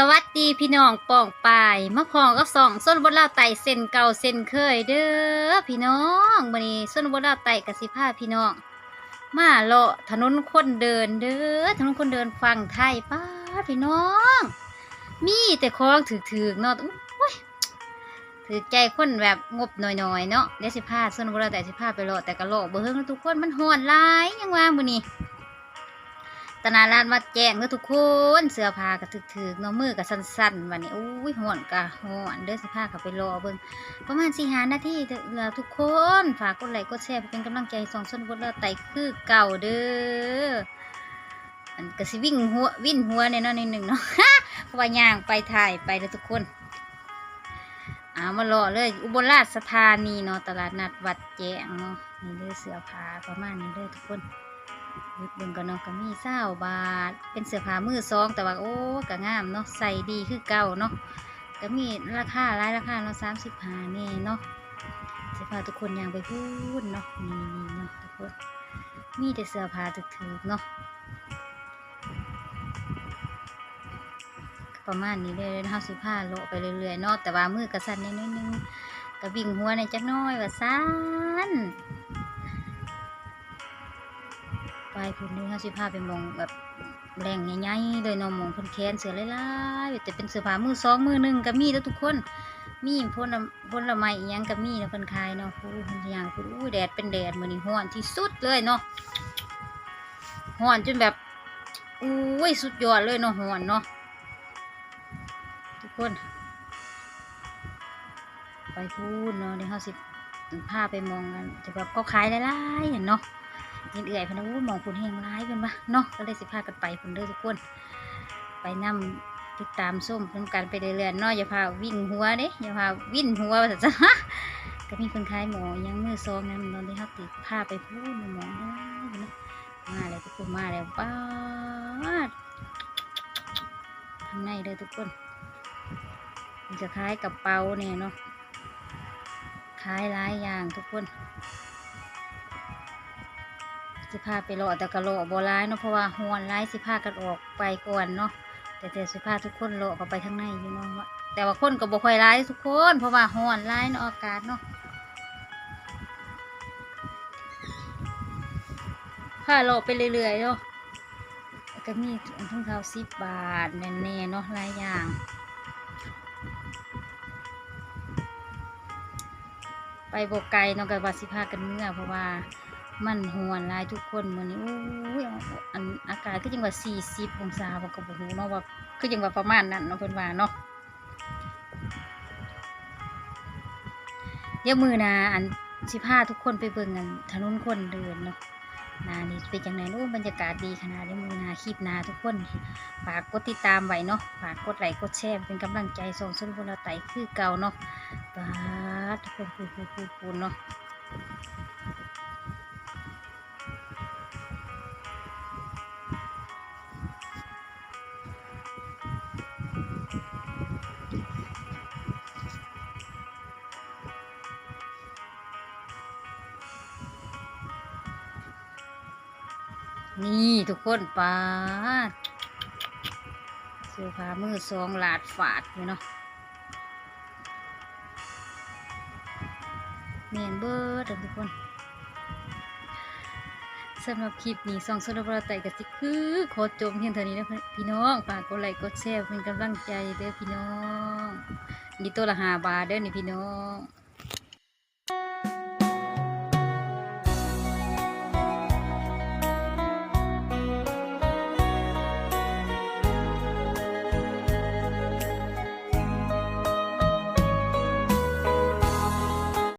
สวัสดีพี่น้องป่องปายมะพร้องก็ส่องส้นบนลาไตเส้นเก่าเส้นเคยเด้อพี่น้องวันนี้ส้นบนลาไตกสิพาพี่น้อง มาเลาะถนนคนเดินเด้อถนนคนเดินฟังไทยป้าพี่น้อง มีแต่ของถือๆเนาะถือใจคนแบบงบหน่อยๆเนาะเดี๋ยวสิพาส้นบนลาไตสิพาไปเลาะแต่ก็เลาะบ่เฮิงทุกคนมันฮ้อนหลายยังว่ามือนี้ นาลานวัดแจ้งเด้อทุกคนเสื้อผ้าก็ถึกๆเนาะมือก็สั้นๆวันนี้อุ้ยห่อนกะห่อนเด้อเสื้อผ้าก็ไปรอเบิ่งประมาณสี่หานาทีเด้อแล้วทุกคนฝากกดไลค์กดแชร์เป็นกำลังใจสองส้นบดแล้วไต่คือเก่าเด้ออันก็สิวิ่งหัววิ่นหัวในเนาะนิดหนึ่งเนาะเพราะว่าย่างไปถ่ายไปเด้อทุกคนเอามารอเลยอุบลราชธานีเนาะตลาดนัดวัดแจ้งเนาะนี่เด้อเสื้อผ้าประมาณนี้เด้อทุกคน นิดเบิ่งก็เนาะก็มีเศร้าบาท เป็นเสื้อผ้ามือซองแต่ว่าโอ้ก็งามเนาะใส่ดีคือเก่าเนาะก็มีราคาหลายราคาเนาะสามสิบห้านี่เนาะเสื้อผ้าทุกคนอย่างไปพูดเนาะนี่นี่เนาะทุกคนมีแต่เสื้อผ้าถึกๆเนาะประมาณนี้เลยนะคะสิผ้าโลไปเรื่อยๆเนาะแต่ว่ามือกระสันนิดนึงก็วิ่งหัวในจักน้อยว่าซัน ไปพุ่นนี่เขาสิพาไปมองแบบแรงใหญ่ๆเลยเนาะมองเพิ่นแขนเสือหลายๆแต่เป็นเสื้อผ้ามือสองมือหนึ่งก็มีแล้วทุกคน มีพ่นพ่นละไม้อีหยังก็มีเนาะเพิ่นขายเนาะผู้เพิ่นยางผู้อู้แดดเป็นแดดมื้อนี้ร้อนที่สุดเลยเนาะร้อนจนแบบอุ้ยสุดยอดเลยเนาะร้อนเนาะทุกคน ไปพูดเนาะเดี๋ยวเขาสิพาไปมองกันจะแบบเขาขายหลายๆเนาะ เห็นเอื่อยพนะอู้มองคุณแหงร้ายกันปะเนาะก็เลยสิพากันไปคุณเด้อทุกคน ไปนํติดตามส้มเพิ่นกันไปเรื่อยๆเนาะอย่าพาวิ่งหัวเด้อย่าพาวิ่นหัวว่าจะก็มีคนขายหมอยังมือซองนั้นตอนที่เขาติดพาไปพูดหมอนะมาแล้วทุกคนมาแล้วป้าดทางในเลยทุกคนมันจะคล้ายกับเปาเนี่ยเนาะคล้ายหลายอย่างทุกคน สิพาไปรอแต่กะโลบร้ายเนาะเพราะว่าหวนร้ายสิพากันออกไปก่อนเนาะแต่แต่สิพาทุกคนโลก็ไปทางในอยู่เนาะว่าแต่ว่าคนก็บ่ค่อยร้ายทุกคน เพราะว่าหวนร้ายเนาะอากาศเนาะพาโลไปเรื่อยๆเนาะก็มีถุงเท้าสิบบาทแน่ๆเนาะหลายอย่างไปบกไกลเนาะกับว่าสิพากันเมื่อเพราะว่า มันหวนลายทุกคนมือนี้อู้ยอันอากาศก็ยังว่า40องศาบ่ก็บ่ฮู้เนาะว่าคือยังว่าประมาณนั้นเนาะเพิ่นว่าเนาะเดี๋ยวมื้อนาอันสิพาทุกคนไปเบิ่งกันถนนคนเดินเนาะนานี่เป็นจังได๋โอ้บรรยากาศดีขนาดเดี๋ยวมื้อนาคลิปนาทุกคนฝากกดติดตามไว้เนาะฝากกดไลค์กดแชร์เป็นกำลังใจส่งสุนพลไตคือเก่าเนาะปาทุกคนพูดๆๆๆเนาะ นี่ทุกคนปาดเสื้อผ้ามือสองหลาดฝาดอยู่เนาะเมียนเบิร์ดทุกคนสำหรับคลิปนี้สองสุนทรไตกับสิคือโคตรจมเพียงเท่านี้นะพี่น้องฝากกดไลค์กดแชร์เป็นกำลังใจเด้อพี่น้องนี่ตัวละหาบาทเด้อนี่พี่น้อง